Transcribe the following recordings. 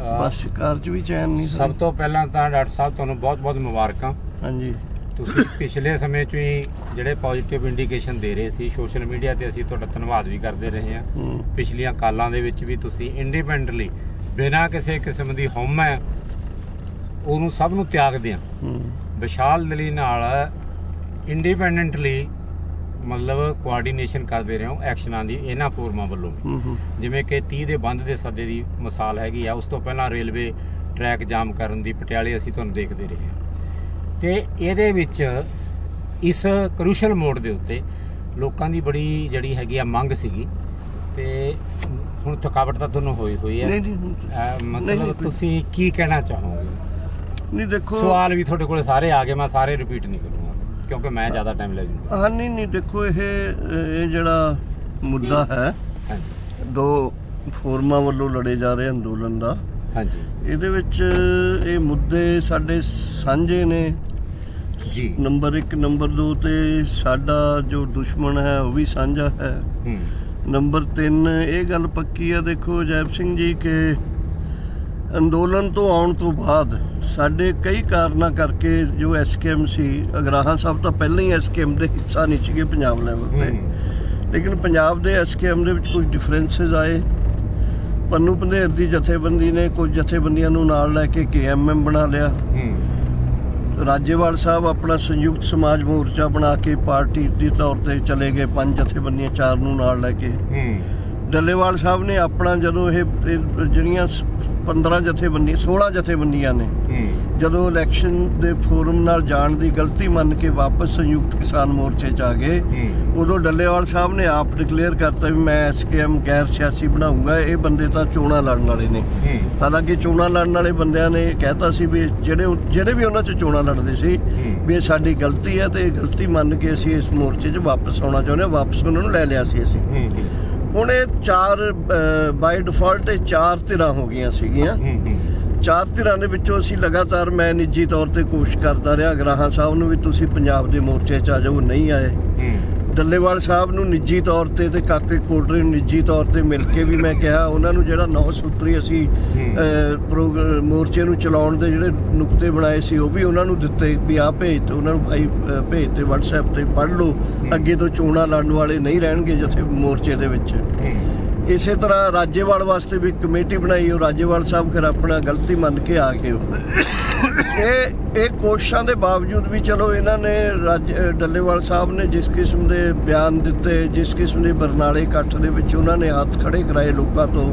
ਬਸ ਕਾਰਜ ਵੀ ਚੈਨ ਨਹੀਂ ਸਭ ਤੋਂ ਪਹਿਲਾਂ ਤਾਂ ਡਾਕਟਰ ਸਾਹਿਬ ਤੁਹਾਨੂੰ ਬਹੁਤ-ਬਹੁਤ ਮੁਬਾਰਕਾਂ। ਹਾਂਜੀ। ਤੁਸੀਂ ਪਿਛਲੇ ਸਮੇਂ 'ਚ ਹੀ ਜਿਹੜੇ ਪੋਜ਼ਿਟਿਵ ਇੰਡੀਕੇਸ਼ਨ ਦੇ ਰਹੇ ਸੀ ਸੋਸ਼ਲ ਮੀਡੀਆ ਤੇ ਅਸੀਂ ਤੁਹਾਡਾ ਧੰਨਵਾਦ ਵੀ ਕਰਦੇ ਰਹੇ ਹਾਂ। ਪਿਛਲੀਆਂ ਕਾਲਾਂ ਦੇ ਵਿੱਚ ਵੀ ਤੁਸੀਂ ਇੰਡੀਪੈਂਡੈਂਟਲੀ ਬਿਨਾਂ ਕਿਸੇ ਕਿਸਮ ਦੀ ਹਉਮੈ ਉਹਨੂੰ ਸਭ ਨੂੰ ਤਿਆਗਦੇ ਆ ਵਿਸ਼ਾਲ ਦਿਲੀ ਨਾਲ ਇੰਡੀਪੈਂਡੈਂਟਲੀ ਮਤਲਬ ਕੋਆਰਡੀਨੇਸ਼ਨ ਕਰਦੇ ਰਹੇ ਹੋ ਐਕਸ਼ਨਾਂ ਦੀ ਇਹਨਾਂ ਫੋਰਮਾਂ ਵੱਲੋਂ ਜਿਵੇਂ ਕਿ 30 ਦੇ ਬੰਦ ਦੇ ਸੱਦੇ ਦੀ ਮਿਸਾਲ ਹੈਗੀ ਆ ਉਸ ਤੋਂ ਪਹਿਲਾਂ ਰੇਲਵੇ ਟਰੈਕ ਜਾਮ ਕਰਨ ਦੀ ਪਟਿਆਲੇ ਅਸੀਂ ਤੁਹਾਨੂੰ ਦੇਖਦੇ ਰਹੇ ਹਾਂ। ਤੇ ਇਹਦੇ ਵਿੱਚ ਇਸ ਕਰੂਸ਼ਲ ਮੋੜ ਦੇ ਉੱਤੇ ਲੋਕਾਂ ਦੀ ਬੜੀ ਜਿਹੜੀ ਹੈਗੀ ਆ ਮੰਗ ਸੀਗੀ ਤੇ ਹੁਣ ਥਕਾਵਟ ਤਾਂ ਤੁਹਾਨੂੰ ਹੋਈ ਹੋਈ ਹੈ ਮਤਲਬ। ਤੁਸੀਂ ਕੀ ਕਹਿਣਾ ਚਾਹੋਗੇ? ਨਹੀਂ ਦੇਖੋ ਸਵਾਲ ਵੀ ਤੁਹਾਡੇ ਕੋਲੇ ਸਾਰੇ ਆ ਗਏ ਮੈਂ ਸਾਰੇ ਰਿਪੀਟ ਨਹੀਂ ਕਰੂੰਗਾ। ਕਿਉਂਕਿ ਮੈਂ ਜ਼ਿਆਦਾ ਟਾਈਮ ਲੈ ਜੂੰਗਾ। ਹਾਂ ਨਹੀਂ ਨਹੀਂ ਦੇਖੋ ਇਹ ਇਹ ਜਿਹੜਾ ਮੁੱਦਾ ਹੈ ਦੋ ਫੋਰਮਾਂ ਵੱਲੋਂ ਲੜੇ ਜਾ ਰਹੇ ਅੰਦੋਲਨ ਦਾ। ਹਾਂਜੀ। ਇਹਦੇ ਵਿੱਚ ਇਹ ਮੁੱਦੇ ਸਾਡੇ ਸਾਂਝੇ ਨੇ। ਜੀ। ਨੰਬਰ 1 ਨੰਬਰ 2 ਤੇ ਸਾਡਾ ਜੋ ਦੁਸ਼ਮਣ ਹੈ ਉਹ ਵੀ ਸਾਂਝਾ ਹੈ। ਹੂੰ। ਨੰਬਰ 3 ਇਹ ਗੱਲ ਪੱਕੀ ਆ ਦੇਖੋ ਜੈਪ ਸਿੰਘ ਜੀ ਕਿ ਅੰਦੋਲਨ ਤੋਂ ਆਉਣ ਤੋਂ ਬਾਅਦ ਸਾਡੇ ਕਈ ਕਾਰਨਾਂ ਕਰਕੇ ਜੋ ਐਸਕੇਐਮ ਸੀ ਅਗਰਾਹਾਂ ਸਾਹਿਬ ਤਾਂ ਪਹਿਲਾਂ ਹੀ ਐਸਕੇਐਮ ਦੇ ਹਿੱਸਾ ਨਹੀਂ ਸੀਗੇ ਪੰਜਾਬ ਲੈਵਲ ਤੇ। ਲੇਕਿਨ ਪੰਜਾਬ ਦੇ ਐਸਕੇਐਮ ਦੇ ਵਿੱਚ ਕੁਝ ਡਿਫਰੈਂਸਸ ਆਏ। ਪੰਨੂ ਪੰਧੇਰ ਦੀ ਜਥੇਬੰਦੀ ਨੇ ਕੁਝ ਜਥੇਬੰਦੀਆਂ ਨੂੰ ਨਾਲ ਲੈ ਕੇ ਕੇਐਮਐਮ ਬਣਾ ਲਿਆ। ਰਾਜੇਵਾਲ ਸਾਹਿਬ ਆਪਣਾ ਸੰਯੁਕਤ ਸਮਾਜ ਮੋਰਚਾ ਬਣਾ ਕੇ ਪਾਰਟੀ ਦੇ ਤੌਰ ਤੇ ਚਲੇ ਗਏ। ਪੰਜ ਜਥੇਬੰਦੀਆਂ ਚਾਰ ਨੂੰ ਨਾਲ ਲੈ ਕੇ। ਡੱਲੇਵਾਲ ਸਾਹਿਬ ਨੇ ਆਪਣਾ ਜਦੋਂ ਇਹ ਇਹ ਜਿਹੜੀਆਂ 15 ਜਥੇਬੰਦੀਆਂ 16 ਜਥੇਬੰਦੀਆਂ ਨੇ ਜਦੋਂ ਇਲੈਕਸ਼ਨ ਦੇ ਫੋਰਮ ਨਾਲ ਜਾਣ ਦੀ ਗਲਤੀ ਮੰਨ ਕੇ ਵਾਪਸ ਸੰਯੁਕਤ ਕਿਸਾਨ ਮੋਰਚੇ 'ਚ ਆ ਗਏ ਉਦੋਂ ਡੱਲੇਵਾਲ ਸਾਹਿਬ ਨੇ ਆਪ ਡਿਕਲੇਅਰ ਕਰਤਾ ਵੀ ਮੈਂ ਐਸਕੇਐਮ ਗੈਰ ਸਿਆਸੀ ਬਣਾਉਂਗਾ ਇਹ ਬੰਦੇ ਤਾਂ ਚੋਣਾਂ ਲੜਨ ਵਾਲੇ ਨੇ। ਹਾਲਾਂਕਿ ਚੋਣਾਂ ਲੜਨ ਵਾਲੇ ਬੰਦਿਆਂ ਨੇ ਕਹਿਤਾ ਸੀ ਵੀ ਜਿਹੜੇ ਜਿਹੜੇ ਵੀ ਉਹਨਾਂ 'ਚ ਚੋਣਾਂ ਲੜਦੇ ਸੀ ਵੀ ਇਹ ਸਾਡੀ ਗਲਤੀ ਹੈ ਤੇ ਇਹ ਗਲਤੀ ਮੰਨ ਕੇ ਅਸੀਂ ਇਸ ਮੋਰਚੇ 'ਚ ਵਾਪਸ ਆਉਣਾ ਚਾਹੁੰਦੇ ਹਾਂ ਵਾਪਸ ਉਹਨਾਂ ਨੂੰ ਲੈ ਲਿਆ ਸੀ ਅਸੀਂ। ਹੁਣ ਇਹ ਚਾਰ ਬਾਈ ਡਿਫਾਲਟ ਇਹ ਚਾਰ ਧਿਰਾਂ ਹੋ ਗਈਆਂ ਸੀਗੀਆਂ। ਚਾਰ ਧਿਰਾਂ ਦੇ ਵਿੱਚੋਂ ਅਸੀਂ ਲਗਾਤਾਰ ਮੈਂ ਨਿੱਜੀ ਤੌਰ ਤੇ ਕੋਸ਼ਿਸ਼ ਕਰਦਾ ਰਿਹਾ। ਗਰਾਹਾਂ ਸਾਹਿਬ ਨੂੰ ਵੀ ਤੁਸੀਂ ਪੰਜਾਬ ਦੇ ਮੋਰਚੇ 'ਚ ਆ ਜਾਓ ਨਹੀਂ ਆਏ। ਡੱਲੇਵਾਲ ਸਾਹਿਬ ਨੂੰ ਨਿੱਜੀ ਤੌਰ ਤੇ ਤੇ ਕਾਕੇ ਕੋਟਰੇ ਨੂੰ ਨਿੱਜੀ ਤੌਰ ਤੇ ਮਿਲ ਕੇ ਵੀ ਮੈਂ ਕਿਹਾ ਉਹਨਾਂ ਨੂੰ ਜਿਹੜਾ ਨੌ ਸੂਤਰੀ ਅਸੀਂ ਮੋਰਚੇ ਨੂੰ ਚਲਾਉਣ ਦੇ ਜਿਹੜੇ ਨੁਕਤੇ ਬਣਾਏ ਸੀ ਉਹ ਵੀ ਉਹਨਾਂ ਨੂੰ ਦਿੱਤੇ ਵੀ ਆ ਭੇਜ ਤੇ ਉਹਨਾਂ ਨੂੰ ਭਾਈ ਭੇਜ ਤੇ WhatsApp ਤੇ ਪੜ੍ਹ ਲਓ ਅੱਗੇ ਤੋਂ ਚੋਣਾਂ ਲੜਨ ਵਾਲੇ ਨਹੀਂ ਰਹਿਣਗੇ ਜਿੱਥੇ ਮੋਰਚੇ ਦੇ ਵਿੱਚ। ਇਸੇ ਤਰ੍ਹਾਂ ਰਾਜੇਵਾਲ ਵਾਸਤੇ ਵੀ ਕਮੇਟੀ ਬਣਾਈ, ਉਹ ਰਾਜੇਵਾਲ ਸਾਹਿਬ ਫਿਰ ਆਪਣਾ ਗਲਤੀ ਮੰਨ ਕੇ ਆ ਗਏ ਇਹ ਇਹ ਕੋਸ਼ਿਸ਼ਾਂ ਦੇ ਬਾਵਜੂਦ ਵੀ ਚਲੋ ਇਹਨਾਂ ਨੇ ਰਾਜ ਡੱਲੇਵਾਲ ਸਾਹਿਬ ਨੇ ਜਿਸ ਕਿਸਮ ਦੇ ਬਿਆਨ ਦਿੱਤੇ, ਜਿਸ ਕਿਸਮ ਦੇ ਬਰਨਾਲੇ ਇਕੱਠ ਦੇ ਵਿੱਚ ਉਹਨਾਂ ਨੇ ਹੱਥ ਖੜੇ ਕਰਾਏ ਲੋਕਾਂ ਤੋਂ,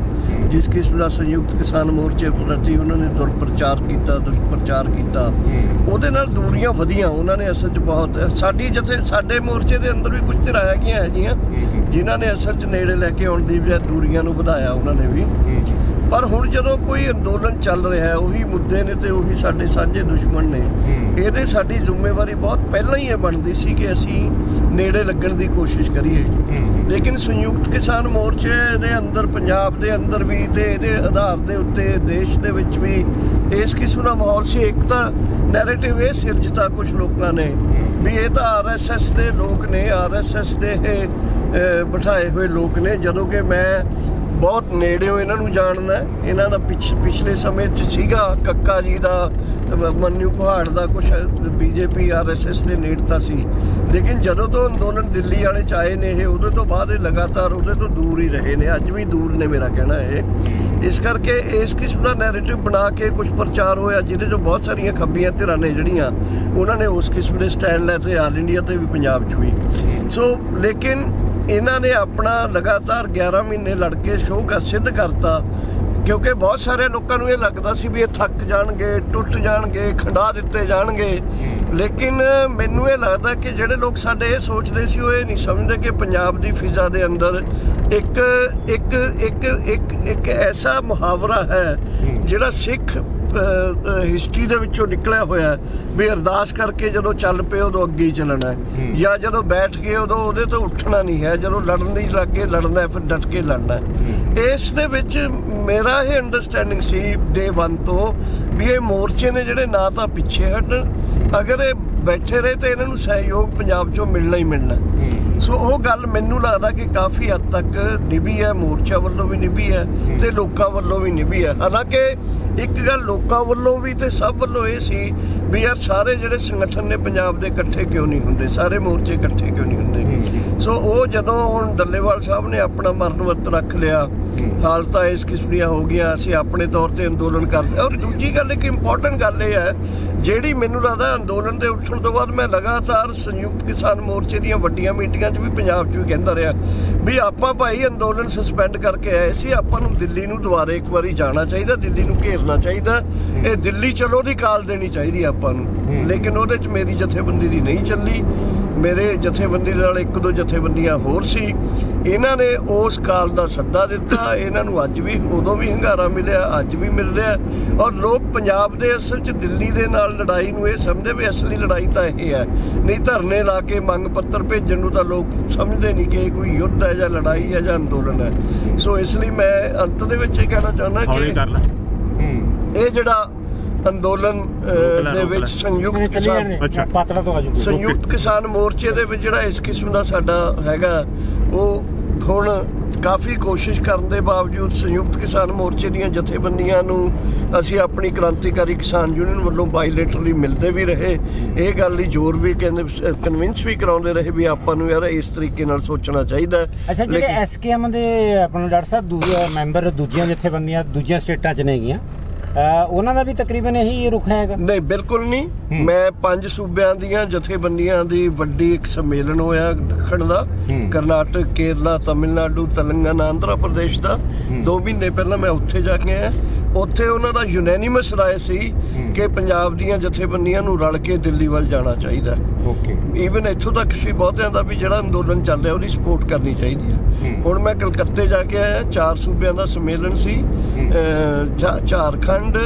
ਜਿਸ ਕਿਸਮ ਦਾ ਸੰਯੁਕਤ ਕਿਸਾਨ ਮੋਰਚੇ ਪ੍ਰਤੀ ਉਹਨਾਂ ਨੇ ਦੁਰਪ੍ਰਚਾਰ ਕੀਤਾ, ਦੁਸ਼ਪ੍ਰਚਾਰ ਕੀਤਾ, ਉਹਦੇ ਨਾਲ ਦੂਰੀਆਂ ਵਧੀਆਂ, ਉਹਨਾਂ ਨੇ ਅਸਲ 'ਚ ਬਹੁਤ, ਸਾਡੀ ਜਿੱਥੇ, ਸਾਡੇ ਮੋਰਚੇ ਦੇ ਅੰਦਰ ਵੀ ਕੁਝ ਧਿਰਾਂ ਹੈਗੀਆਂ ਹੈਗੀਆਂ, ਜਿਨ੍ਹਾਂ ਨੇ ਅਸਲ 'ਚ ਨੇੜੇ ਲੈ ਕੇ ਆਉਣ ਦੀ ਬਜਾਏ ਦੂਰੀਆਂ ਨੂੰ ਵਧਾਇਆ ਉਹਨਾਂ ਨੇ ਵੀ। ਪਰ ਹੁਣ ਜਦੋਂ ਕੋਈ ਅੰਦੋਲਨ ਚੱਲ ਰਿਹਾ ਹੈ ਉਹੀ ਮੁੱਦੇ ਨੇ ਤੇ ਉਹੀ ਸਾਡੇ ਸਾਂਝੇ ਦੁਸ਼ਮਣ ਨੇ। ਇਹਦੇ ਸਾਡੀ ਜ਼ਿੰਮੇਵਾਰੀ ਬਹੁਤ ਪਹਿਲਾਂ ਹੀ ਇਹ ਬਣਦੀ ਸੀ ਕਿ ਅਸੀਂ ਨੇੜੇ ਲੱਗਣ ਦੀ ਕੋਸ਼ਿਸ਼ ਕਰੀਏ। ਲੇਕਿਨ ਸੰਯੁਕਤ ਕਿਸਾਨ ਮੋਰਚੇ ਦੇ ਅੰਦਰ ਪੰਜਾਬ ਦੇ ਅੰਦਰ ਵੀ ਤੇ ਇਹਦੇ ਆਧਾਰ ਦੇ ਉੱਤੇ ਦੇਸ਼ ਦੇ ਵਿੱਚ ਵੀ ਇਸ ਕਿਸਮ ਦਾ ਮਾਹੌਲ ਸੀ। ਇੱਕ ਤਾਂ ਨੈਰੇਟਿਵ ਇਹ ਸਿਰਜਤਾ ਕੁਝ ਲੋਕਾਂ ਨੇ ਵੀ ਇਹ ਤਾਂ ਆਰਐਸਐਸ ਦੇ ਲੋਕ ਨੇ। ਆਰਐਸਐਸ ਦੇ ਇਹ ਅਹ, ਬਿਠਾਏ ਹੋਏ ਲੋਕ ਨੇ। ਜਦੋਂ ਕਿ ਮੈਂ ਬਹੁਤ ਨੇੜਿਓਂ ਇਹਨਾਂ ਨੂੰ ਜਾਣਦਾ ਇਹਨਾਂ ਦਾ ਪਿਛ- ਪਿਛਲੇ ਸਮੇਂ 'ਚ ਸੀਗਾ ਕੱਕਾ ਜੀ ਦਾ ਅਹ ਮੰਨੂ ਪਹਾੜ ਦਾ ਕੁਝ ਬੀਜੇਪੀ ਆਰਐਸਐਸ ਦੇ ਨੇੜਤਾ ਸੀ। ਲੇਕਿਨ ਜਦੋਂ ਤੋਂ ਅੰਦੋਲਨ ਦਿੱਲੀ ਵਾਲੇ ਚ ਆਏ ਨੇ, ਇਹ ਉਹਦੇ ਤੋਂ ਬਾਅਦ ਇਹ ਲਗਾਤਾਰ ਉਹਦੇ ਤੋਂ ਦੂਰ ਹੀ ਰਹੇ ਨੇ। ਅੱਜ ਵੀ ਦੂਰ ਨੇ ਮੇਰਾ ਕਹਿਣਾ ਇਹ। ਇਸ ਕਰਕੇ ਇਸ ਕਿਸਮ ਦਾ ਨੈਰੇਟਿਵ ਬਣਾ ਕੇ ਕੁਝ ਪ੍ਰਚਾਰ ਹੋਇਆ, ਜਿਹਦੇ ਚੋਂ ਬਹੁਤ ਸਾਰੀਆਂ ਖੱਬੀਆਂ ਧਿਰਾਂ ਨੇ ਜਿਹੜੀਆਂ, ਉਹਨਾਂ ਨੇ ਉਸ ਕਿਸਮ ਦੇ ਸਟੈਂਡ ਲੈ ਤੇ ਆਲ ਇੰਡੀਆ ਤੇ ਵੀ ਪੰਜਾਬ 'ਚ ਵੀ। ਸੋ ਲੇਕਿਨ ਇਹਨਾਂ ਨੇ ਆਪਣਾ ਲਗਾਤਾਰ 11 ਮਹੀਨੇ ਲੜ ਕੇ ਸ਼ੋਅ ਸਿੱਧ ਕਰਤਾ, ਕਿਉਂਕਿ ਬਹੁਤ ਸਾਰੇ ਲੋਕਾਂ ਨੂੰ ਇਹ ਲੱਗਦਾ ਸੀ ਵੀ ਇਹ ਥੱਕ ਜਾਣਗੇ, ਟੁੱਟ ਜਾਣਗੇ, ਖੰਡਾ ਦਿੱਤੇ ਜਾਣਗੇ। ਲੇਕਿਨ ਮੈਨੂੰ ਇਹ ਲੱਗਦਾ ਕਿ ਜਿਹੜੇ ਲੋਕ ਸਾਡੇ ਇਹ ਸੋਚਦੇ ਸੀ, ਉਹ ਇਹ ਨਹੀਂ ਸਮਝਦੇ ਕਿ ਪੰਜਾਬ ਦੀ ਫਿਜ਼ਾ ਦੇ ਅੰਦਰ ਇੱਕ ਇੱਕ ਇੱਕ ਇੱਕ ਇੱਕ ਐਸਾ ਮੁਹਾਵਰਾ ਹੈ, ਜਿਹੜਾ ਸਿੱਖ ਹਿਸਟਰੀ ਦੇ ਵਿੱਚੋਂ ਨਿਕਲਿਆ ਹੋਇਆ ਵੀ ਅਰਦਾਸ ਕਰਕੇ ਜਦੋਂ ਚੱਲ ਪਏ ਉਦੋਂ ਅੱਗੇ ਹੀ ਚੱਲਣਾ ਹੈ। ਜਾਂ ਜਦੋਂ ਬੈਠ ਗਏ ਉਦੋਂ ਉਹਦੇ ਤੋਂ ਉੱਠਣਾ ਨਹੀਂ ਹੈ। ਜਦੋਂ ਲੜਨ ਦੀ ਲੱਗੇ ਲੜਨਾ ਹੈ, ਫਿਰ ਡਟ ਕੇ ਲੜਨਾ ਹੈ। ਇਸ ਦੇ ਵਿੱਚ ਮੇਰਾ ਇਹ ਅੰਡਰਸਟੈਂਡਿੰਗ ਸੀ ਡੇ 1 ਤੋਂ ਵੀ ਇਹ ਮੋਰਚੇ ਨੇ ਜਿਹੜੇ ਨਾ ਤਾਂ ਪਿੱਛੇ ਹਟਣ ਅਗਰ ਇਹ ਬੈਠੇ ਰਹੇ ਤੇ ਇਹਨਾਂ ਨੂੰ ਸਹਿਯੋਗ ਪੰਜਾਬ ਚੋਂ ਮਿਲਣਾ ਹੀ ਮਿਲਣਾ। ਸੋ ਉਹ ਗੱਲ ਮੈਨੂੰ ਲੱਗਦਾ ਕਿ ਕਾਫੀ ਹੱਦ ਤੱਕ ਨਿਭੀ ਹੈ ਮੋਰਚਾ ਵੱਲੋਂ ਵੀ ਨਿਭੀ ਹੈ ਤੇ ਲੋਕਾਂ ਵੱਲੋਂ ਵੀ ਨਿਭੀ ਹੈ। ਹਾਲਾਂਕਿ ਇੱਕ ਗੱਲ ਲੋਕਾਂ ਵੱਲੋਂ ਵੀ ਤੇ ਸਭ ਵੱਲੋਂ ਇਹ ਸੀ ਵੀ ਯਾਰ ਸਾਰੇ ਜਿਹੜੇ ਸੰਗਠਨ ਨੇ ਪੰਜਾਬ ਦੇ ਇਕੱਠੇ ਕਿਉਂ ਨਹੀਂ ਹੁੰਦੇ? ਸਾਰੇ ਮੋਰਚੇ ਇਕੱਠੇ ਕਿਉਂ ਨਹੀਂ ਹੁੰਦੇ? ਸੋ ਉਹ ਜਦੋਂ ਹੁਣ ਡੱਲੇਵਾਲ ਸਾਹਿਬ ਨੇ ਆਪਣਾ ਮਰਨ ਵਰਤ ਰੱਖ ਲਿਆ ਹਾਲਤਾਂ ਇਸ ਕਿਸਮ ਦੀਆਂ ਹੋ ਗਈਆਂ ਅਸੀਂ ਆਪਣੇ ਤੌਰ ਤੇ ਅੰਦੋਲਨ ਕਰਦੇ ਔਰ ਦੂਜੀ ਗੱਲ ਇੱਕ ਇੰਪੋਰਟੈਂਟ ਗੱਲ ਇਹ ਹੈ ਜਿਹੜੀ ਮੈਨੂੰ ਲੱਗਦਾ ਅੰਦੋਲਨ ਦੇ ਉੱਠਣ ਤੋਂ ਬਾਅਦ ਮੈਂ ਲਗਾਤਾਰ ਸੰਯੁਕਤ ਕਿਸਾਨ ਮੋਰਚੇ ਦੀਆਂ ਵੱਡੀਆਂ ਮੀਟਿੰਗਾਂ 'ਚ ਵੀ ਪੰਜਾਬ 'ਚ ਵੀ ਕਹਿੰਦਾ ਰਿਹਾ ਵੀ ਆਪਾਂ ਭਾਈ ਅੰਦੋਲਨ ਸਸਪੈਂਡ ਕਰਕੇ ਆਏ ਸੀ ਆਪਾਂ ਨੂੰ ਦਿੱਲੀ ਨੂੰ ਦੁਬਾਰਾ ਇੱਕ ਵਾਰੀ ਜਾਣਾ ਚਾਹੀਦਾ ਦਿੱਲੀ ਨੂੰ ਘੇਰਨਾ ਚਾਹੀਦਾ। ਇਹ ਦਿੱਲੀ ਚਲੋ ਦੀ ਕਾਲ ਦੇਣੀ ਚਾਹੀਦੀ ਆਪਾਂ ਨੂੰ। ਲੇਕਿਨ ਉਹਦੇ 'ਚ ਮੇਰੀ ਜਥੇਬੰਦੀ ਦੀ ਨਹੀਂ ਚੱਲੀ। ਮੇਰੇ ਜਥੇਬੰਦੀ ਨਾਲ ਇੱਕ ਦੋ ਜਥੇਬੰਦੀਆਂ ਹੋਰ ਸੀ। ਇਹਨਾਂ ਨੇ ਉਸ ਕਾਲ ਦਾ ਸੱਦਾ ਦਿੱਤਾ। ਇਹਨਾਂ ਨੂੰ ਅੱਜ ਵੀ ਉਦੋਂ ਵੀ ਹੰਗਾਰਾ ਮਿਲਿਆ ਅੱਜ ਵੀ ਮਿਲ ਰਿਹਾ। ਔਰ ਲੋਕ ਪੰਜਾਬ ਦੇ ਅਸਲ 'ਚ ਦਿੱਲੀ ਦੇ ਨਾਲ ਲੜਾਈ ਨੂੰ ਇਹ ਸਮਝਦੇ ਵੀ ਅਸਲੀ ਲੜਾਈ ਤਾਂ ਇਹ ਹੈ। ਨਹੀਂ ਧਰਨੇ ਲਾ ਕੇ ਮੰਗ ਪੱਤਰ ਭੇਜਣ ਨੂੰ ਤਾਂ ਲੋਕ ਸਮਝਦੇ ਨਹੀਂ ਕਿ ਇਹ ਕੋਈ ਯੁੱਧ ਹੈ ਜਾਂ ਲੜਾਈ ਹੈ ਜਾਂ ਅੰਦੋਲਨ ਹੈ। ਸੋ ਇਸ ਲਈ ਮੈਂ ਅੰਤ ਦੇ ਵਿੱਚ ਇਹ ਕਹਿਣਾ ਚਾਹੁੰਦਾ ਕਿ ਇਹ ਜਿਹੜਾ ਅੰਦੋਲਨ ਦੇ ਵਿੱਚ। ਸੰਯੁਕਤ ਕਿਸਾਨ ਅੱਛਾ। ਪਾਤੜਾ ਤੋਂ ਆਜੂ ਸੰਯੁਕਤ ਕਿਸਾਨ ਮੋਰਚੇ ਦੇ ਵਿੱਚ ਜਿਹੜਾ ਇਸ ਕਿਸਮ ਦਾ ਸਾਡਾ ਹੈਗਾ ਉਹ ਹੁਣ ਕਾਫੀ ਕੋਸ਼ਿਸ਼ ਕਰਨ ਦੇ ਬਾਵਜੂਦ ਸੰਯੁਕਤ ਕਿਸਾਨ ਮੋਰਚੇ ਦੀਆਂ ਜਥੇਬੰਦੀਆਂ ਨੂੰ ਅਸੀਂ ਆਪਣੀ ਕ੍ਰਾਂਤੀਕਾਰੀ ਕਿਸਾਨ ਯੂਨੀਅਨ ਵੱਲੋਂ ਬਾਇਲੇਟਰਲੀ ਮਿਲਦੇ ਵੀ ਰਹੇ ਇਹ ਗੱਲ ਲਈ ਜ਼ੋਰ ਵੀ ਕਹਿੰਦੇ ਕਨਵਿੰਸ ਵੀ ਕਰਾਉਂਦੇ ਰਹੇ ਵੀ ਆਪਾਂ ਨੂੰ ਯਾਰ ਇਸ ਤਰੀਕੇ ਨਾਲ ਸੋਚਣਾ ਚਾਹੀਦਾ ਹੈ। ਅੱਛਾ ਜਿਹੜੇ ਲੇਕਿਨ- ਐਸਕੇਐਮ ਦੇ ਆਪਣੇ ਡਾਕਟਰ ਸਾਹਿਬ ਦੂਜੇ ਮੈਂਬਰ ਦੂਜੀਆਂ ਜਥੇਬੰਦੀਆਂ ਦੂਜੀਆਂ ਸਟੇਟਾਂ 'ਚ ਨੇਗੀਆਂ ਉਹਨਾਂ ਦਾ ਵੀ ਤਕਰੀਬਨ ਇਹੀ ਰੁਖ ਹੈਗਾ। ਨਹੀਂ ਬਿਲਕੁਲ ਨਹੀਂ। ਮੈਂ ਪੰਜ ਸੂਬਿਆਂ ਦੀਆਂ ਜਥੇਬੰਦੀਆਂ ਦੀ ਵੱਡੀ ਇੱਕ ਸੰਮੇਲਨ ਹੋਇਆ ਦੱਖਣ ਦਾ। ਕਰਨਾਟਕ ਕੇਰਲਾ ਤਮਿਲਨਾਡੂ ਤੇਲੰਗਾਨਾ ਆਂਧਰਾ ਪ੍ਰਦੇਸ਼ ਦਾ। ਦੋ ਮਹੀਨੇ ਪਹਿਲਾਂ ਮੈਂ ਉੱਥੇ ਜਾ ਕੇ ਆਇਆ। ਉੱਥੇ ਉਹਨਾਂ ਦਾ ਯੂਨੈਨਿਮਸ ਰਾਏ ਸੀ ਕਿ ਪੰਜਾਬ ਦੀਆਂ ਜਥੇਬੰਦੀਆਂ ਨੂੰ ਰਲ ਕੇ ਦਿੱਲੀ ਵੱਲ ਜਾਣਾ ਚਾਹੀਦਾ ਓਕੇ। ਈਵਨ ਇੱਥੋਂ ਤੱਕ ਸੀ ਬਹੁਤਿਆਂ ਦਾ ਵੀ ਜਿਹੜਾ ਅੰਦੋਲਨ ਚੱਲ ਰਿਹਾ ਉਹਦੀ ਸਪੋਰਟ ਕਰਨੀ ਚਾਹੀਦੀ ਹੈ। ਹੁਣ ਮੈਂ ਕਲਕੱਤੇ ਜਾ ਕੇ ਆਇਆ ਚਾਰ ਸੂਬਿਆਂ ਦਾ ਸੰਮੇਲਨ ਸੀ। ਅਹ, ਝਾ- ਝਾਰਖੰਡ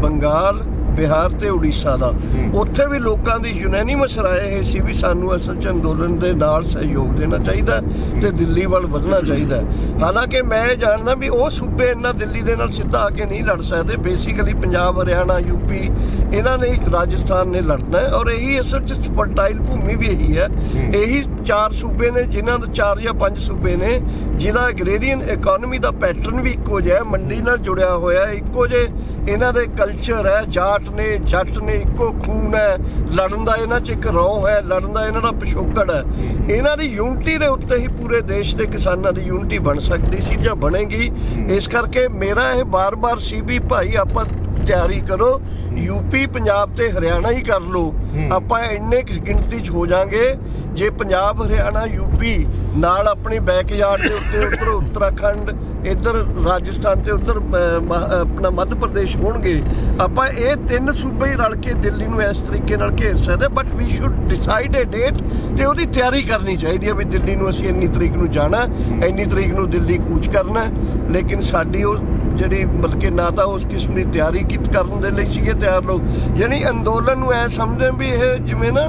ਬੰਗਾਲ ਬਿਹਾਰ ਤੇ ਉੜੀਸਾ ਦਾ। ਉੱਥੇ ਵੀ ਲੋਕਾਂ ਦੀ ਯੂਨੈਨਿਮਸ ਰਾਏ ਇਹ ਸੀ ਵੀ ਸਾਨੂੰ ਅਸਲ ਚ ਅੰਦੋਲਨ ਦੇ ਨਾਲ ਸਹਿਯੋਗ ਦੇਣਾ ਚਾਹੀਦਾ ਤੇ ਦਿੱਲੀ ਵੱਲ ਵਧਣਾ ਚਾਹੀਦਾ ਹਾਲਾਂਕਿ ਮੈਂ ਜਾਣਦਾ ਵੀ ਉਹ ਸੂਬੇ ਇਹਨਾਂ ਦਿੱਲੀ ਦੇ ਨਾਲ ਸਿੱਧਾ ਆ ਕੇ ਨਹੀਂ ਲੜ ਸਕਦੇ। ਬੇਸਿਕਲੀ ਪੰਜਾਬ ਹਰਿਆਣਾ ਯੂਪੀ ਇਹਨਾਂ ਨੇ ਇੱਕ ਰਾਜਸਥਾਨ ਨੇ ਲੜਨਾ ਔਰ ਇਹੀ ਅਸਲ ਚ ਫਰਟਾਈਲ ਭੂਮੀ ਵੀ ਇਹੀ ਹੈ। ਇਹੀ ਚਾਰ ਸੂਬੇ ਨੇ ਜਿਨ੍ਹਾਂ ਦੇ ਚਾਰ ਜਾਂ ਪੰਜ ਸੂਬੇ ਨੇ ਜਿਹਦਾ ਐਗਰੇਰੀਅਨ ਇਕਨੋਮੀ ਦਾ ਪੈਟਰਨ ਵੀ ਇੱਕੋ ਜਿਹਾ ਮੰਡੀ ਨਾਲ ਜੁੜਿਆ ਹੋਇਆ ਇੱਕੋ ਜੇ ਇਹਨਾਂ ਦੇ ਕਲਚਰ ਹੈ ਜਾਟ ਨੇ, ਜੱਟ ਨੇ ਇੱਕੋ ਖੂਨ ਹੈ। ਲੜਨ ਦਾ ਇਹਨਾਂ 'ਚ ਇੱਕ ਰੌਂ ਹੈ, ਲੜਨ ਦਾ ਇਹਨਾਂ ਦਾ ਪਿਛੋਕੜ ਹੈ। ਇਹਨਾਂ ਦੀ ਯੂਨਿਟੀ ਦੇ ਉੱਤੇ ਹੀ ਪੂਰੇ ਦੇਸ਼ ਦੇ ਕਿਸਾਨਾਂ ਦੀ ਯੂਨਿਟੀ ਬਣ ਸਕਦੀ ਸੀ ਜਾਂ ਬਣੇਗੀ। ਇਸ ਕਰਕੇ ਮੇਰਾ ਇਹ ਬਾਰ-ਬਾਰ ਸੀ ਵੀ ਭਾਈ, ਆਪਾਂ ਤਿਆਰੀ ਕਰੋ। ਯੂਪੀ ਪੰਜਾਬ ਤੇ ਹਰਿਆਣਾ ਹੀ ਕਰ ਲਓ। ਆਪਾਂ ਇੰਨੇ ਗਿਣਤੀ 'ਚ ਹੋ ਜਾਾਂਗੇ। ਜੇ ਪੰਜਾਬ ਹਰਿਆਣਾ ਯੂਪੀ ਨਾਲ ਆਪਣੀ ਬੈਕਯਾਰਡ ਦੇ ਉੱਤੇ ਉੱਤਰ ਉੱਤਰਾਖੰਡ ਇੱਧਰ ਰਾਜਸਥਾਨ ਤੇ ਉੱਧਰ ਆਪਣਾ ਮੱਧ ਪ੍ਰਦੇਸ਼ ਹੋਣਗੇ। ਆਪਾਂ ਇਹ ਤਿੰਨ ਸੂਬੇ ਹੀ ਰਲ ਕੇ ਦਿੱਲੀ ਨੂੰ ਇਸ ਤਰੀਕੇ ਨਾਲ ਘੇਰ ਸਕਦੇ but we should decide a date ਤੇ ਉਹਦੀ ਤਿਆਰੀ ਕਰਨੀ ਚਾਹੀਦੀ ਹੈ ਵੀ ਦਿੱਲੀ ਨੂੰ ਅਸੀਂ ਇੰਨੀ ਤਰੀਕ ਨੂੰ ਜਾਣਾ ਇੰਨੀ ਤਰੀਕ ਨੂੰ ਦਿੱਲੀ ਕੂਚ ਕਰਨਾ। ਲੇਕਿਨ ਸਾਡੀ ਉਹ ਜਿਹੜੀ ਬਲਕਿ ਨਾ ਤਾਂ ਉਸ ਕਿਸਮ ਦੀ ਤਿਆਰੀ ਕੀਤ ਕਰਨ ਦੇ ਲਈ ਸੀਗੇ ਤਿਆਰ ਲੋਕ। ਯਾਨੀ ਅੰਦੋਲਨ ਨੂੰ ਐ ਸਮਝਦੇ ਵੀ ਇਹ ਜਿਵੇਂ ਨਾ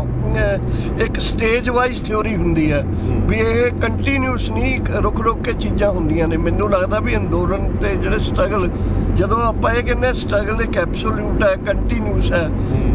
ਇੱਕ ਸਟੇਜ ਵਾਈਜ਼ ਥਿਉਰੀ ਹੁੰਦੀ ਹੈ ਵੀ ਇਹ ਕੰਟੀਨਿਊਸ ਨਹੀਂ ਰੁਕ ਰੁਕ ਕੇ ਚੀਜ਼ਾਂ ਹੁੰਦੀਆਂ ਨੇ। ਮੈਨੂੰ ਲੱਗਦਾ ਵੀ ਅੰਦੋਲਨ ਤੇ ਜਿਹੜੇ ਸਟਰਗਲ ਜਦੋਂ ਆਪਾਂ ਇਹ ਕਹਿੰਦੇ ਸਟਰਗਲ ਇੱਕ ਐਬਸੋਲੂਟ ਹੈ ਕੰਟੀਨਿਊਸ ਹੈ,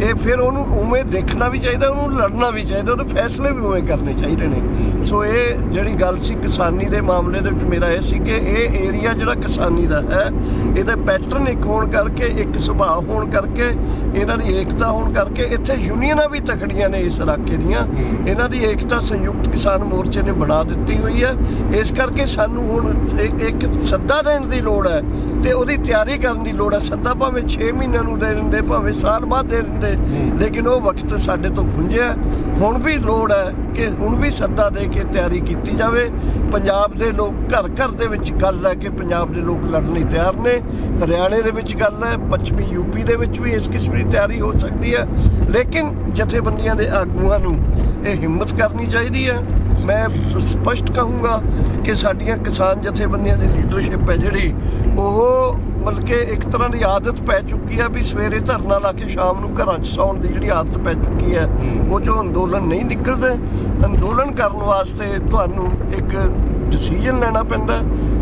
ਇਹ ਫਿਰ ਉਹਨੂੰ ਉਵੇਂ ਦੇਖਣਾ ਵੀ ਚਾਹੀਦਾ, ਉਹਨੂੰ ਲੜਨਾ ਵੀ ਚਾਹੀਦਾ, ਉਹਦੇ ਫੈਸਲੇ ਵੀ ਉਵੇਂ ਕਰਨੇ ਚਾਹੀਦੇ ਨੇ। ਸੋ ਇਹ ਜਿਹੜੀ ਗੱਲ ਸੀ ਕਿਸਾਨੀ ਦੇ ਮਾਮਲੇ ਦੇ ਵਿੱਚ ਮੇਰਾ ਇਹ ਸੀ ਕਿ ਇਹ ਏਰੀਆ ਜਿਹੜਾ ਕਿਸਾਨੀ ਦਾ ਹੈ ਇਹਦਾ ਪੈਟਰਨ ਇੱਕ ਹੋਣ ਕਰਕੇ, ਇੱਕ ਸੁਭਾਅ ਹੋਣ ਕਰਕੇ, ਇਹਨਾਂ ਦੀ ਏਕਤਾ ਹੋਣ ਕਰਕੇ, ਇੱਥੇ ਯੂਨੀਅਨਾਂ ਵੀ ਤਖੜੀਆਂ ਨੇ ਇਸ ਇਲਾਕੇ ਦੀਆਂ। ਇਹਨਾਂ ਦੀ ਏਕਤਾ ਸੰਯੁਕਤ ਕਿਸਾਨ ਮੋਰਚੇ ਨੇ ਬਣਾ ਦਿੱਤੀ ਹੋਈ ਹੈ। ਇਸ ਕਰਕੇ ਸਾਨੂੰ ਹੁਣ ਇੱਕ- ਇੱਕ ਸੱਦਾ ਦੇਣ ਦੀ ਲੋੜ ਹੈ ਤੇ ਉਹਦੀ ਤਿਆਰੀ ਕਰਨ ਦੀ ਲੋੜ ਹੈ। ਸੱਦਾ ਭਾਵੇਂ 6 ਮਹੀਨਿਆਂ ਨੂੰ ਦੇ ਦਿੰਦੇ, ਭਾਵੇਂ ਸਾਲ ਬਾਅਦ ਦੇ ਦਿੰਦੇ, ਲੇਕਿਨ ਉਹ ਵਕਤ ਸਾਡੇ ਤੋਂ ਖੁੰਝਿਆ ਹੁਣ ਵੀ ਲੋੜ ਹੈ ਕਿ ਹੁਣ ਵੀ ਸੱਦਾ ਦੇ ਕੇ ਤਿਆਰੀ ਕੀਤੀ ਜਾਵੇ। ਪੰਜਾਬ ਦੇ ਲੋਕ ਘਰ ਘਰ ਦੇ ਵਿੱਚ ਗੱਲ ਹੈ ਕਿ ਪੰਜਾਬ ਦੇ ਲੋਕ ਲੜਨ ਲਈ ਤਿਆਰ ਨੇ। ਹਰਿਆਣੇ ਦੇ ਵਿੱਚ ਗੱਲ ਹੈ, ਪੱਛਮੀ ਯੂਪੀ ਦੇ ਵਿੱਚ ਵੀ ਇਸ ਕਿਸਮ ਦੀ ਤਿਆਰੀ ਹੋ ਸਕਦੀ ਹੈ। ਲੇਕਿਨ ਜਥੇਬੰਦੀਆਂ ਦੇ ਆਗੂਆਂ ਨੂੰ ਇਹ ਹਿੰਮਤ ਕਰਨੀ ਚਾਹੀਦੀ ਹੈ। ਮੈਂ ਸਪਸ਼ਟ ਕਹੂੰਗਾ ਕਿ ਸਾਡੀਆਂ ਕਿਸਾਨ ਜਥੇਬੰਦੀਆਂ ਦੀ ਲੀਡਰਸ਼ਿਪ ਹੈ ਜਿਹੜੀ, ਉਹ ਮਤਲਬ ਕਿ ਇੱਕ ਤਰ੍ਹਾਂ ਦੀ ਆਦਤ ਪੈ ਚੁੱਕੀ ਹੈ ਵੀ ਸਵੇਰੇ ਧਰਨਾ ਲਾ ਕੇ ਸ਼ਾਮ ਨੂੰ ਘਰਾਂ 'ਚ ਸੌਣ ਦੀ ਜਿਹੜੀ ਆਦਤ ਪੈ ਚੁੱਕੀ ਹੈ, ਉਹ ਚੋਂ ਅੰਦੋਲਨ ਨਹੀਂ ਨਿਕਲਦੇ। ਅੰਦੋਲਨ ਕਰਨ ਵਾਸਤੇ ਤੁਹਾਨੂੰ ਇੱਕ ਡਿਸੀਜਨ ਲੈਣਾ ਪੈਂਦਾ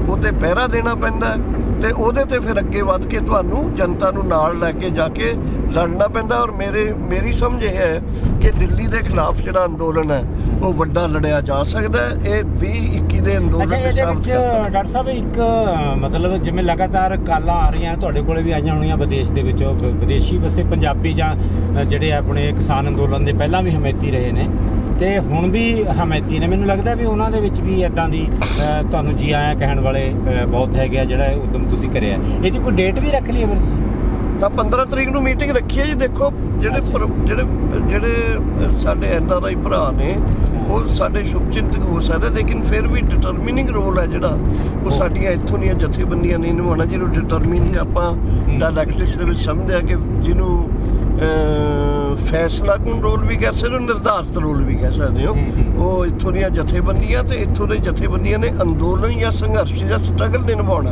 ਉਹ ਤੇ ਪਹਿਰਾ ਦੇਣਾ ਪੈਂਦਾ ਤੇ ਉਹਦੇ ਤੇ ਫਿਰ ਅੱਗੇ ਵੱਧ ਕੇ ਤੁਹਾਨੂੰ ਜਨਤਾ ਨੂੰ ਨਾਲ ਲੈ ਕੇ ਜਾ ਕੇ ਲੜਨਾ ਪੈਂਦਾ ਔਰ ਮੇਰੇ ਮੇਰੀ ਸਮਝ ਇਹ ਹੈ ਕਿ ਦਿੱਲੀ ਦੇ ਖਿਲਾਫ ਜਿਹੜਾ ਅੰਦੋਲਨ ਹੈ ਉਹ ਵੱਡਾ ਲੜਿਆ ਜਾ ਸਕਦਾ ਹੈ। ਇਹ 20 21 ਦੇ ਅੰਦੋਲਨ ਦੇ ਕਰਦਾ ਡਾਕਟਰ ਸਾਹਿਬ ਇੱਕ ਮਤਲਬ ਜਿਵੇਂ ਲਗਾਤਾਰ ਕਾਲਾਂ ਆ ਰਹੀਆਂ ਤੁਹਾਡੇ ਕੋਲੇ ਵੀ ਆਈਆਂ ਹੋਣੀਆਂ ਵਿਦੇਸ਼ ਦੇ ਵਿੱਚੋਂ ਵਿਦੇਸ਼ੀ ਵਸੇ ਪੰਜਾਬੀ ਜਾਂ ਜਿਹੜੇ ਆਪਣੇ ਕਿਸਾਨ ਅੰਦੋਲਨ ਦੇ ਪਹਿਲਾਂ ਵੀ ਹਮੈਤੀ ਰਹੇ ਨੇ ਤੇ ਹੁਣ ਵੀ ਹਮੈਤੀ ਨੇ। ਮੈਨੂੰ ਲੱਗਦਾ ਵੀ ਉਹਨਾਂ ਦੇ ਵਿੱਚ ਵੀ ਇਦਾਂ ਦੀ ਤੁਹਾਨੂੰ ਜੀ ਆਇਆਂ ਕਹਿਣ ਵਾਲੇ ਬਹੁਤ ਹੈਗੇ ਆ ਜਿਹੜਾ ਉਦਮ ਤੁਸੀਂ ਕਰਿਆ। ਇਹਦੀ ਕੋਈ ਡੇਟ ਵੀ ਰੱਖ ਲਈ ਹੈ ਫਿਰ ਤੁਸੀਂ? ਆ 15 ਤਰੀਕ ਨੂੰ ਮੀਟਿੰਗ ਰੱਖੀ ਹੈ ਜੀ ਦੇਖੋ ਜਿਹੜੇ ਜਿਹੜੇ ਜਿਹੜੇ ਸਾਡੇ ਐਨ ਆਰ ਆਈ ਭਰਾ ਨੇ ਉਹ ਸਾਡੇ ਸ਼ੁਭਚਿੰਤਕ ਹੋ ਸਕਦੇ ਲੇਕਿਨ ਫਿਰ ਵੀ ਡਿਟਰਮਿਨਿੰਗ ਰੋਲ ਹੈ ਜਿਹੜਾ। ਉਹ ਸਾਡੀਆਂ ਇੱਥੋਂ ਦੀਆਂ ਜਥੇਬੰਦੀਆਂ ਨੇ ਨਿਭਾਉਣਾ ਜਿਹਨੂੰ ਡਿਟਰਮਿਨਿੰਗ ਆਪਾਂ ਡਾਇਲੈਕਟਿਕਸ ਦੇ ਵਿੱਚ ਸਮਝਦੇ ਆ ਕਿ ਜਿਹਨੂੰ ਫੈਸਲਾ ਕੌਣ ਰੋਲ ਵੀ ਕਹਿ ਸਕਦੇ ਹੋ ਨਿਰਧਾਰਤ ਰੋਲ ਵੀ ਕਹਿ ਸਕਦੇ ਹੋ। ਉਹ ਇੱਥੋਂ ਦੀਆਂ ਜਥੇਬੰਦੀਆਂ ਤੇ ਇੱਥੋਂ ਦੇ ਜਥੇਬੰਦੀਆਂ ਨੇ ਅੰਦੋਲਨ ਜਾਂ ਸੰਘਰਸ਼ ਜਾਂ ਸਟਰਗਲ ਨੇ ਨਿਭਾਉਣਾ।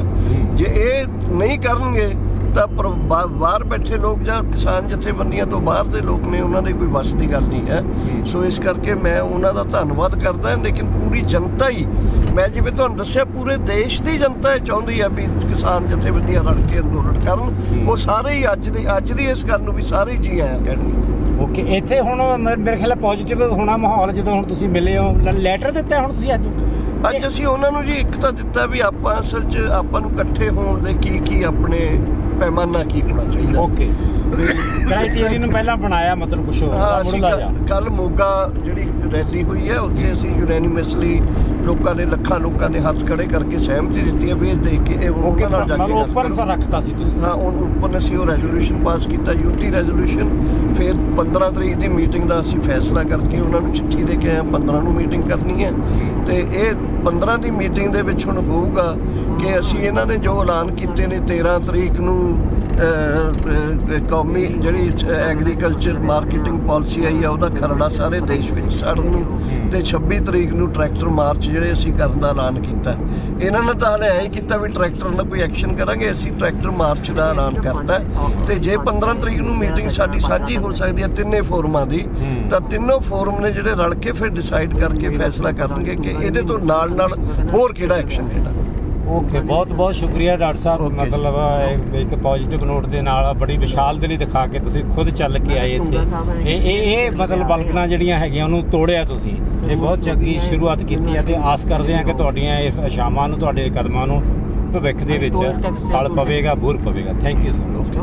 ਜੇ ਇਹ ਨਹੀਂ ਕਰਨਗੇ ਤਾਂ ਬਾਹਰ ਬੈਠੇ ਲੋਕ ਜਾਂ ਕਿਸਾਨ ਜਥੇਬੰਦੀਆਂ ਤੋਂ ਬਾਹਰ ਦੇ ਲੋਕ ਨੇ ਉਹਨਾਂ ਦੇ ਕੋਈ ਵੱਸ ਦੀ ਗੱਲ ਨਹੀਂ ਹੈ। ਸੋ ਇਸ ਕਰਕੇ ਮੈਂ ਉਹਨਾਂ ਦਾ ਧੰਨਵਾਦ ਕਰਦਾ ਲੇਕਿਨ ਪੂਰੀ ਜਨਤਾ ਹੀ ਮੈਂ ਜਿਵੇਂ ਤੁਹਾਨੂੰ ਦੱਸਿਆ ਪੂਰੇ ਦੇਸ਼ ਦੀ ਜਨਤਾ ਇਹ ਚਾਹੁੰਦੀ ਹੈ ਵੀ ਕਿਸਾਨ ਜਥੇਬੰਦੀਆਂ ਰਲ ਕੇ ਅੰਦੋਲਨ ਕਰਨ। ਉਹ ਸਾਰੇ ਹੀ ਅੱਜ ਦੇ ਅੱਜ ਦੀ ਇਸ ਗੱਲ ਨੂੰ ਵੀ ਸਾਰੇ ਜੀ ਆਇਆ ਕਹਿਣਗੇ ਓਕੇ ਇੱਥੇ ਹੁਣ ਮ- ਮੇਰੇ ਖਿਆਲ ਪੋਜ਼ਿਟਿਵ ਹੋਣਾ ਮਾਹੌਲ ਜਦੋਂ ਹੁਣ ਤੁਸੀਂ ਮਿਲੇ ਹੋ। ਲੈਟਰ ਦਿੱਤਾ ਹੁਣ ਤੁਸੀਂ ਅੱਜ? ਅੱਜ ਅਸੀਂ ਉਹਨਾਂ ਨੂੰ ਜੀ ਇੱਕ ਤਾਂ ਦਿੱਤਾ ਵੀ ਆਪਾਂ ਅਸਲ 'ਚ ਆਪਾਂ ਨੂੰ ਇਕੱਠੇ ਹੋਣ ਦੇ ਕੀ ਕੀ ਆਪਣੇ ਪੈਮਾਨਾ ਕੀ ਹੋਣਾ ਚਾਹੀਦਾ। ਓਕੇ। ਕ੍ਰਾਈਟੇਰੀਆ ਨੂੰ ਪਹਿਲਾਂ ਬਣਾਇਆ ਮਤਲਬ ਕੁਛ ਹਾਂ ਅਸੀਂ ਮੁੱਢਲਾ ਜਾ ਕੱਲ ਮੋਗਾ ਜਿਹੜੀ ਰੈਲੀ ਹੋਈ ਹੈ ਉੱਥੇ ਅਸੀਂ ਯੂਨੈਨਿਮਸਲੀ ਲੋਕਾਂ ਨੇ ਲੱਖਾਂ ਲੋਕਾਂ ਨੇ ਹੱਥ ਖੜੇ ਕਰਕੇ ਸਹਿਮਤੀ ਦਿੱਤੀ ਹੈ ਵੀ ਇਹ ਦੇਖ ਕੇ ਇਹ ਉਹਨਾਂ ਨਾਲ ਜਾ ਕੇ ਮਤਲਬ ਗੱਲ ਓਪਨ ਕਰੋ। ਸਰ ਰੱਖਤਾ ਸੀ ਤੁਸੀਂ? ਹਾਂ ਉਹ ਉੱਪਰ ਅਸੀਂ ਉਹ ਰੈਜ਼ੋਲੂਸ਼ਨ ਪਾਸ ਕੀਤਾ ਯੂਟੀ ਰੈਜ਼ੋਲੂਸ਼ਨ ਫਿਰ 15 ਤਰੀਕ ਦੀ ਮੀਟਿੰਗ ਦਾ ਅਸੀਂ ਫੈਸਲਾ ਕਰਕੇ ਉਹਨਾਂ ਨੂੰ ਚਿੱਠੀ ਦੇ ਕੇ ਆਏ ਹਾਂ, 15 ਨੂੰ ਮੀਟਿੰਗ ਕਰਨੀ ਹੈ। ਤੇ ਇਹ 15 ਦੀ ਮੀਟਿੰਗ ਦੇ ਵਿੱਚ ਹੁਣ ਹੋਊਗਾ ਕਿ ਅਸੀਂ ਇਹਨਾਂ ਨੇ ਜੋ ਐਲਾਨ ਕੀਤੇ ਨੇ 13 ਤਰੀਕ ਨੂੰ ਕੌਮੀ ਜਿਹੜੀ ਐਗਰੀਕਲਚਰ ਮਾਰਕੀਟਿੰਗ ਪਾਲਿਸੀ ਆਈ ਆ ਉਹਦਾ ਖਰੜਾ ਸਾਰੇ ਦੇਸ਼ ਵਿੱਚ ਸੜਨ ਨੂੰ ਤੇ 26 ਤਰੀਕ ਨੂੰ ਟਰੈਕਟਰ ਮਾਰਚ ਜਿਹੜੇ ਅਸੀਂ ਕਰਨ ਦਾ ਐਲਾਨ ਕੀਤਾ। ਇਹਨਾਂ ਨੇ ਤਾਂ ਹਲੇ ਐਂ ਹੀ ਕੀਤਾ ਵੀ ਟਰੈਕਟਰ ਨਾਲ ਕੋਈ ਐਕਸ਼ਨ ਕਰਾਂਗੇ ਅਸੀਂ ਟਰੈਕਟਰ ਮਾਰਚ ਦਾ ਐਲਾਨ ਕਰਤਾ। ਤੇ ਜੇ 15 ਤਰੀਕ ਨੂੰ ਮੀਟਿੰਗ ਸਾਡੀ ਸਾਂਝੀ ਹੋ ਸਕਦੀ ਹੈ ਤਿੰਨੇ ਫੋਰਮਾਂ ਦੀ ਤਾਂ ਤਿੰਨੋਂ ਫੋਰਮ ਨੇ ਜਿਹੜੇ ਰਲ ਕੇ ਫਿਰ ਡਿਸਾਈਡ ਕਰਕੇ ਫੈਸਲਾ ਕਰਨਗੇ ਕਿ ਇਹਦੇ ਤੋਂ ਨਾਲ ਨਾਲ ਹੋਰ ਕਿਹੜਾ ਐਕਸ਼ਨ ਲੈਣਾ ਓਕੇ ਬਹੁਤ ਬਹੁਤ ਸ਼ੁਕਰੀਆ ਡਾਕਟਰ ਸਾਹਿਬ। Okay. ਮਤਲਬ ਇਹ- ਇੱਕ ਪੋਜ਼ਿਟਿਵ ਨੋਟ ਦੇ ਨਾਲ ਬੜੀ ਵਿਸ਼ਾਲ ਦਿਲੀ ਦਿਖਾ ਕੇ ਤੁਸੀਂ ਖੁਦ ਚੱਲ ਕੇ ਆਏ ਇੱਥੇ। ਇਹ ਇਹ ਇਹ ਮਤਲਬ ਬਲਕਣਾ ਜਿਹੜੀਆਂ ਹੈਗੀਆਂ ਉਹਨੂੰ ਤੋੜਿਆ ਤੁਸੀਂ। ਇਹ ਬਹੁਤ ਚੰਗੀ ਸ਼ੁਰੂਆਤ ਕੀਤੀ ਹੈ ਤੇ ਆਸ ਕਰਦੇ ਹਾਂ ਕਿ ਤੁਹਾਡੀਆਂ ਇਸ ਅਸ਼ਾਮਾਂ ਨੂੰ ਤੁਹਾਡੇ ਕਦਮਾਂ ਨੂੰ ਭਵਿੱਖ ਦੇ ਵਿੱਚ ਫਲ ਪਵੇਗਾ ਬੂਰ ਪਵੇਗਾ। Thank you so much